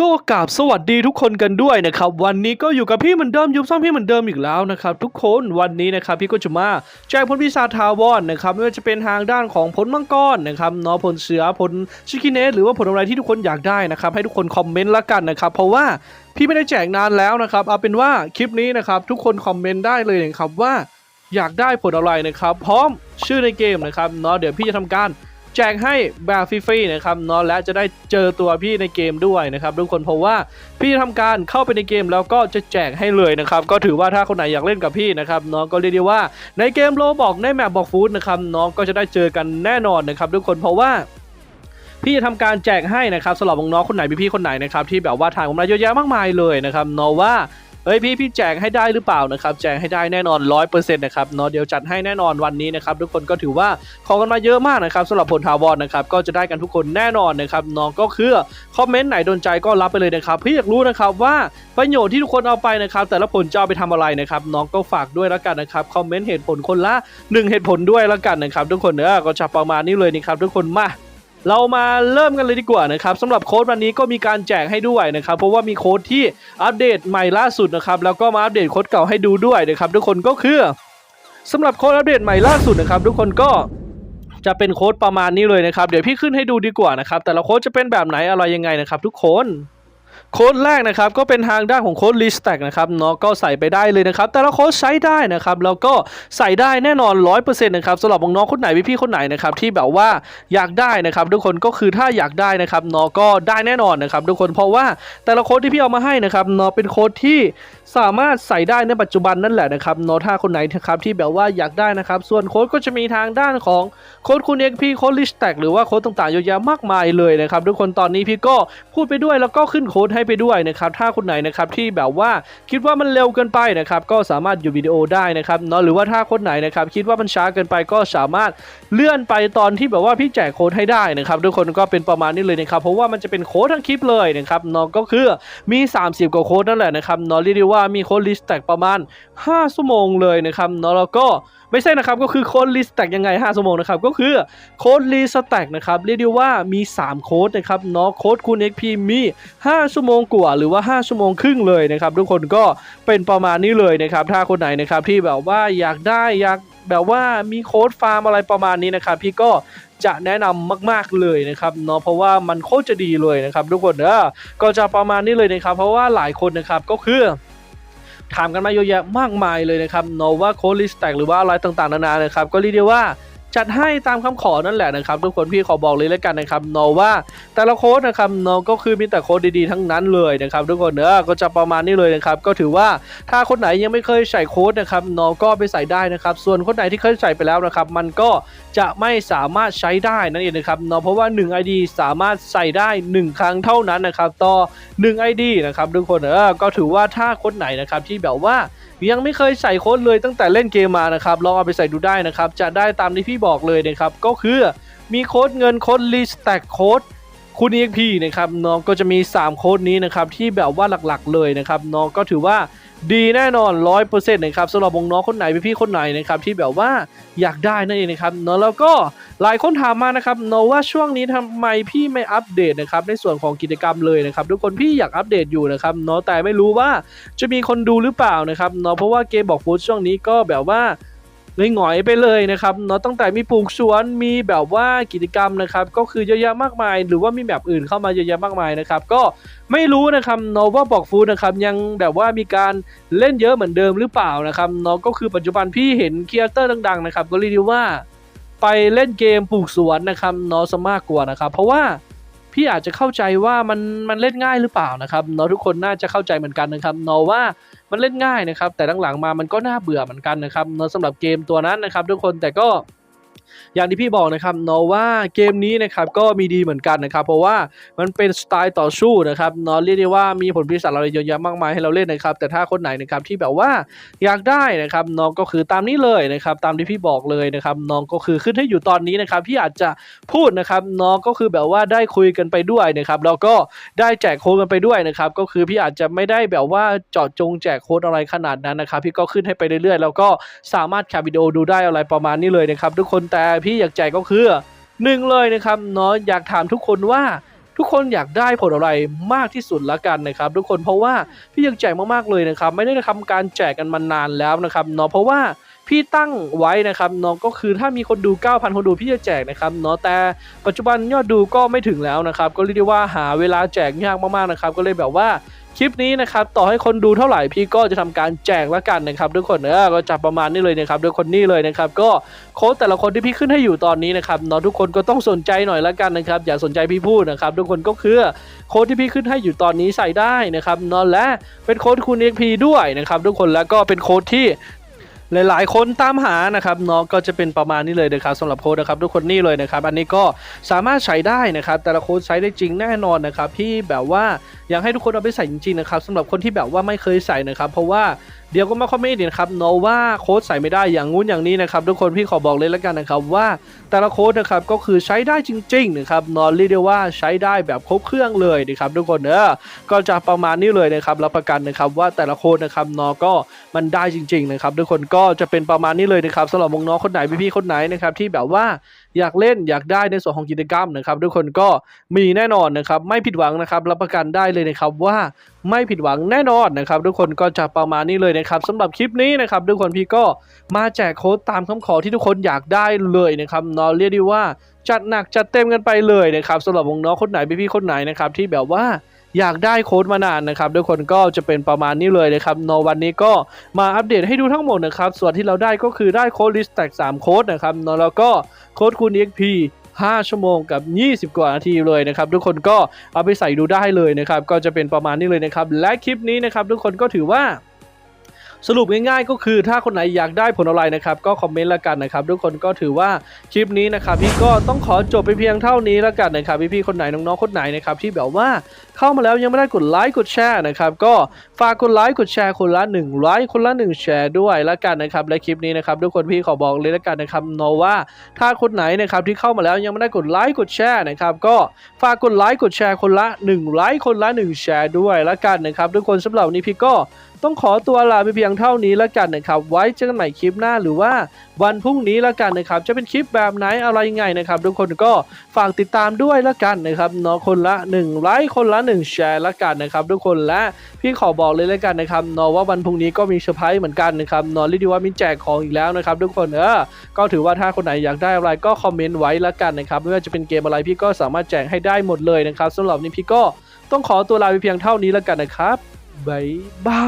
ก็กราบสวัสดีทุกคนกันด้วยนะครับวันนี้ก็อยู่กับพี่เหมือนเดิมยุบซ่อมพี่เหมือนเดิมอีกแล้วนะครับทุกคนวันนี้นะครับพี่ก็จะมาแจ้งผลพิศาทาวอนนะครับไม่ว่าจะเป็นทางด้านของผลมังกรนะครับเนาะผลเสือผลชิคิเนสหรือว่าผลอะไรที่ทุกคนอยากได้นะครับให้ทุกคนคอมเมนต์ละกันนะครับเพราะว่าพี่ไม่ได้แจกนานแล้วนะครับเอาเป็นว่าคลิปนี้นะครับทุกคนคอมเมนต์ได้เลยนะครับว่าอยากได้ผลอะไรนะครับพร้อมชื่อในเกมนะครับเนาะเดี๋ยวพี่จะทำการ แจกให้แบบฟรีๆนะครับเนาะและจะได้เจอตัวพี่ในเกมด้วยนะครับทุกคนเพราะว่าพี่จะทำการเข้าไปในเกมแล้วก็จะแจกให้เลยนะครับก็ถือว่าถ้าคนไหนอยากเล่นกับพี่นะครับเนาะก็เรียกได้ว่าในเกมโลบอกในแมปบอกฟูดนะครับเนาะก็จะได้เจอกันแน่นอนนะครับทุกคนเพราะว่าพี่จะทำการแจกให้นะครับสำหรับน้องๆคนไหนพี่ๆคนไหนนะครับที่แบบว่าทางผมมาเยอะแยะมากมายเลยนะครับเนาะว่า เฮ้ยพี่พี่แจกให้ได้หรือเปล่านะครับแจกให้ได้แน่นอนร้อยเปอร์เซ็นต์นะครับเนาะเดี๋ยวจัดให้แน่นอนวันนี้นะครับทุกคนก็ถือว่าขอกันมาเยอะมากนะครับสำหรับผลทาวอนนะครับก็จะได้กันทุกคนแน่นอนนะครับเนาะก็คือคอมเมนต์ไหนโดนใจก็รับไปเลยนะครับพี่อยากรู้นะครับว่าประโยชน์ที่ทุกคนเอาไปนะครับแต่ละผลจะเอาไปทำอะไรนะครับน้องก็ฝากด้วยแล้วกันนะครับคอมเมนต์เหตุผลคนละหนึ่งเหตุผลด้วยแล้วกันนะครับทุกคนเนอะก็จะประมาณนี้เลยนะครับทุกคนมา เรามาเริ่มกันเลยดีกว่านะครับสำหรับโค้ดวันนี้ก็มีการแจกให้ด้วยนะครับ เพราะว่ามีโค้ดที่อัปเดตใหม่ล่าสุดนะครับ แล้วก็มาอัปเดตโค้ดเก่าให้ดูด้วยนะครับ ทุกคนก็คือสำหรับโค้ดอัปเดตใหม่ล่าสุดนะครับ ทุกคนก็จะเป็นโค้ดประมาณนี้เลยนะครับ เดี๋ยวพี่ขึ้นให้ดูดีกว่านะครับ แต่ละโค้ดจะเป็นแบบไหนอะไรยังไงนะครับ ทุกคน โค้ดแรกนะครับก็เป็นทางด้านของโค้ด l i s t a c นะครับเนาะก็ใส่ไปได้เลยนะครับ แต่ละโค้ดใช้ได้นะครับแล้วก็ใส่ได้แน่นอน 100%นะครับสำหรับน้องๆคนไหนพี่ๆคนไหนนะครับที่แบบว่าอยากได้นะครับทุกคนก็คือถ้าอยากได้นะครับเนาะก็ได้แน่นอนนะครับทุกคนเพราะว่าแต่ละโค้ดที่พี่เอามาให้นะครับเนาะเป็นโค้ดที่สามารถใส่ได้ในปัจจุบันนั่นแหละนะครับเนาะถ้าคนไหนนะครับที่แบบว่าอยากได้นะครับส่วนโค้ดก็จะมีทางด้านของโค้ดคุณ XP โค้ด l i s t a c หรือว่าโค้ดต่างๆเยอะแยะมากมายเลยนะครับทุกคนตอนนี้พี่ก็พูดไปด้วยแล้วก็ขึ้นโค้ดให้ไปด้วยนะครับถ้าคนไหนนะครับที่แบบว่าคิดว่ามันเร็วเกินไปนะครับก็สามารถอยู่วิดีโอได้นะครับเนาะหรือว่าถ้าคนไหนนะครับคิดว่ามันช้าเกินไปก็สามารถเลื่อนไปตอนที่แบบว่าพี่แจกโค้ดให้ได้นะครับทุกคนก็เป็นประมาณนี้เลยนะครับเพราะว่ามันจะเป็นโค้ดทั้งคลิปเลยนะครับเนาะก็คือมี 30 กว่าโค้ดนั่นแหละนะครับเนาะเรียกได้ว่ามีโค้ดลิสต์แตกประมาณ 5 ชั่วโมงเลยนะครับเนาะแล้วก็ ไม่ใช่นะครับก็คือโค้ดลิสต์แตกยังไง 5 ชั่วโมงนะครับ ก็คือโค้ดรีสแต็กนะครับ เรียกได้ว่ามี 3 โค้ดนะครับเนาะโค้ดคูณ XP มี 5 ชั่วโมงกว่า หรือว่า 5 ชั่วโมงครึ่งเลยนะครับ ทุกคนก็เป็นประมาณนี้เลยนะครับ ถ้าคนไหนนะครับที่แบบว่าอยากได้อยากแบบว่ามีโค้ดฟาร์มอะไรประมาณนี้นะครับ พี่ก็จะแนะนำมาก ๆเลยนะครับเนาะเพราะว่ามันโคตรจะดีเลยนะครับ ทุกคนเนอะก็จะประมาณนี้เลยนะครับ เพราะว่าหลายคนนะครับก็คือ ถามกันมาเยอะแยะมากมายเลยนะครับโนวาโคลิสแตกหรือว่าอะไรต่างๆนานานะครับก็เรียกได้ว่า จัดให้ตามคำขอนั่นแหละนะครับ ทุกคนพี่ขอบอกเลยแล้วกันนะครับโนว่าแต่ละโค้ดนะครับโนก็คือมีแต่โค้ดดีๆทั้งนั้นเลยนะครับ ทุกคนเนอะก็จะประมาณนี้เลยนะครับ ก็ถือว่าถ้าคนไหนยังไม่เคยใส่โค้ดนะครับโนก็ไปใส่ได้นะครับ ส่วนคนไหนที่เคยใส่ไปแล้วนะครับ มันก็จะไม่สามารถใช้ได้นั่นเองนะครับเนาะเพราะว่า 1 ID สามารถใส่ได้ 1 ครั้งเท่านั้นนะครับต่อ 1 ID นะครับทุกคนเออก็ถือว่าถ้าคนไหนนะครับที่แบบว่ายังไม่เคยใส่โค้ดเลยตั้งแต่เล่นเกมมานะครับลองเอาไปใส่ดูได้นะครับจะได้ตามที่พี่บอกเลยนะครับก็คือมีโค้ดเงินโค้ดรีสแต็กโค้ดคุณ EXP นะครับน้องก็จะมี 3 โค้ดนี้นะครับที่แบบว่าหลักๆเลยนะครับน้องก็ถือว่าดีแน่นอน 100%นะครับสำหรับวงน้องคนไหนพี่ๆคนไหนนะครับที่แบบว่าอยากได้นั่นเองนะครับเนาะแล้วก็หลายคนถามมานะครับเนาะว่าช่วงนี้ทำไมพี่ไม่อัปเดตนะครับในส่วนของกิจกรรมเลยนะครับทุกคนพี่อยากอัปเดตอยู่นะครับเนาะแต่ไม่รู้ว่าจะมีคนดูหรือเปล่านะครับเนาะเพราะว่าเกมบอกฟูดช่วงนี้ก็แบบว่า หงอยไปเลยนะครับเนาะตั้งแต่มีปลูกสวนมีแบบว่ากิจกรรมนะครับก็คือเยอะแยะมากมาย หรือว่ามีแบบอื่นเข้ามาเยอะแยะมากมายนะครับก็ไม่รู้นะครับเนาะว่าบอกฟูนะครับยังแบบว่ามีการเล่นเยอะเหมือนเดิมหรือเปล่านะครับเนาะก็คือปัจจุบันพี่เห็นครีเอเตอร์ดังๆนะครับก็เรียกได้ว่าไปเล่นเกมปลูกสวนนะครับเนาะซะมากกว่านะครับ เพราะว่าพี่อาจจะเข้าใจว่ามันมันเล่นง่ายหรือเปล่านะครับเนาะทุกคนน่าจะเข้าใจเหมือนกันนะครับเนาะว่า มันเล่นง่ายนะครับแต่หลังๆมามันก็น่าเบื่อเหมือนกันนะครับเนอสำหรับเกมตัวนั้นนะครับทุกคนแต่ก็ อย่างที่พี่บอกนะครับเนาะว่าเกมนี้นะครับก็มีดีเหมือนกันนะครับ เพราะว่ามันเป็นสไตล์ต่อสู้นะครับเนาะเรียกได้ว่ามีผลพิศาจอะไรเยอะแยะมากมายให้เราเล่นนะครับ แต่ถ้าคนไหนนะครับที่แบบว่าอยากได้นะครับน้องก็คือตามนี้เลยนะครับ ตามที่พี่บอกเลยนะครับน้องก็คือขึ้นให้อยู่ตอนนี้นะครับพี่อาจจะพูดนะครับน้องก็คือแบบว่าได้คุยกันไปด้วยนะครับแล้วก็ได้แจกโค้ดกันไปด้วยนะครับ ก็คือพี่อาจจะไม่ได้แบบว่าเจาะจงแจกโค้ดอะไรขนาดนั้นนะครับ พี่ก็ขึ้นให้ไปเรื่อยๆ แล้วก็สามารถแคปวิดีโอดูได้อะไรประมาณนี้เลยนะครับทุกคนแต่พี่อยากแจกก็คือหนึ่งเลยนะครับเนาะอยากถามทุกคนว่าทุกคนอยากได้ผลอะไรมากที่สุดละกันนะครับ ทุกคนเพราะว่าพี่ยังแจกมากๆเลยนะครับ ไม่ได้ทำการแจกกันมานานแล้วนะครับเนาะเพราะว่าพี่ตั้งไว้นะครับเนาะก็คือถ้ามีคนดู 9,000 คนดูพี่จะแจกนะครับเนาะแต่ปัจจุบันยอดดูก็ไม่ถึงแล้วนะครับ ก็เรียกได้ว่าหาเวลาแจกยากมากๆนะครับ ก็เลยแบบว่า คลิปนี้นะครับต่อให้คนดูเท่าไหร่พี่ก็จะทำการแจกละกันนะครับทุกคนเออก็จับประมาณนี้เลยนะครับทุกคนนี่เลยนะครับก็โค้ดแต่ละคนที่พี่ขึ้นให้อยู่ตอนนี้นะครับเนาะทุกคนก็ต้องสนใจหน่อยละกันนะครับอย่าสนใจพี่พูดนะครับทุกคนก็คือโค้ดที่พี่ขึ้นให้อยู่ตอนนี้ใส่ได้นะครับเนาะและเป็นโค้ดคูณเองพีด้วยนะครับทุกคนแล้วก็เป็นโค้ดที่ หลาย ๆ คนตามหานะครับเนาะก็จะเป็นประมาณนี้เลยนะครับสำหรับโค้ดนะครับทุกคนนี่เลยนะครับอันนี้ก็สามารถใช้ได้นะครับแต่ละโค้ดใช้ได้จริงแน่นอนนะครับพี่แบบว่าอยากให้ทุกคนเอาไปใส่จริงๆนะครับสำหรับคนที่แบบว่าไม่เคยใส่นะครับเพราะว่า เดี๋ยวก็มาคอมเมนต์นะครับเนาะว่าโค้ดใส่ไม่ได้อย่างงู้นอย่างนี้นะครับทุกคนพี่ขอบอกเลยแล้วกันนะครับว่าแต่ละโค้ดนะครับก็คือใช้ได้จริงๆนะครับนอนเรียกได้ว่าใช้ได้แบบครบเครื่องเลยนะครับทุกคนเออก็จะประมาณนี้เลยนะครับรับประกันนะครับว่าแต่ละโค้ดนะครับนอก็มันได้จริงๆนะครับทุกคนก็จะเป็นประมาณนี้เลยนะครับสำหรับน้องคนไหนพี่ๆคนไหนนะครับที่แบบว่าอยากเล่นอยากได้ในส่วนของกิจกรรมนะครับ ทุกคนก็มีแน่นอนนะครับไม่ผิดหวังนะครับรับประกันได้เลยนะครับว่าไม่ผิดหวังแน่นอนนะครับ ทุกคนก็จะประมาณนี้เลยนะครับสำหรับคลิปนี้นะครับ ทุกคนพี่ก็มาแจกโค้ดตามคำขอที่ทุกคนอยากได้เลยนะครับเนอะเรียกได้ว่าจัดหนักจัดเต็มกันไปเลยนะครับสำหรับวงน้องคนไหนพี่ๆคนไหนนะครับที่แบบว่า อยากได้โค้ดมานานนะครับทุกคนก็จะเป็นประมาณนี้เลยนะครับโนวันนี้ก็มาอัปเดตให้ดูทั้งหมดนะครับส่วนที่เราได้ก็คือได้โค้ดลิสต์แตก3โค้ดนะครับเนแล้วก็โค้ดคูณ XP 5 ชั่วโมงกับ 20 กว่านาทีเลยนะครับ ทุกคนก็เอาไปใส่ดูได้เลยนะครับ ก็จะเป็นประมาณนี้เลยนะครับ และคลิปนี้นะครับ ทุกคนก็ถือว่า สรุปง่ายๆก็คือถ้าคนไหนอยากได้ผลอะไรนะครับ ก็คอมเมนต์ละกันนะครับ ทุกคนก็ถือว่าคลิปนี้นะครับ พี่ก็ต้องขอจบไปเพียงเท่านี้ละกันนะครับพี่ๆคนไหนน้องๆคนไหนนะครับที่แบบว่าเข้ามาแล้วยังไม่ได้กดไลค์กดแชร์นะครับก็ฝากกดไลค์กดแชร์คนละ1ไลค์คนละ1แชร์ด้วยละกันนะครับและคลิปนี้นะครับทุกคนพี่ขอบอกเลยละกันนะครับโนว่าถ้าคนไหนนะครับที่เข้ามาแล้วยังไม่ได้กดไลค์กดแชร์นะครับก็ฝากกดไลค์กดแชร์คนละ1ไลค์คนละ1แชร์ด้วยละกันนะครับทุกคนสำหรับนนี้พี่ก็ ต้องขอตัวลาไปเพียงเท่านี้ละกันนะครับ ไว้เจอกันใหม่คลิปหน้าหรือว่าวันพรุ่งนี้ละกันนะครับ จะเป็นคลิปแบบไหนอะไรยังไงนะครับ ทุกคนก็ฝากติดตามด้วยละกันนะครับเนาะคนละ1ไลค์คนละ1แชร์ละกันนะครับ ทุกคนและพี่ขอบอกเลยละกันนะครับเนาะว่าวันพรุ่งนี้ก็มีเซอร์ไพรส์เหมือนกันนะครับเนาะเรียกได้ว่ามีแจกของอีกแล้วนะครับ ทุกคนเออก็ถือว่าถ้าคนไหนอยากได้อะไรก็คอมเมนต์ไว้ละกันนะครับไม่ว่าจะเป็นเกมอะไรพี่ก็สามารถแจกให้ได้หมดเลยนะครับสำหรับนี้พี่ก็ต้องขอตัวลาไปเพียงเท่านี้ละกันนะครับ บ๊า